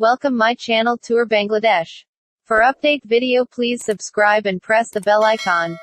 Welcome my channel Tour Bangladesh. For update video please subscribe and press the bell icon.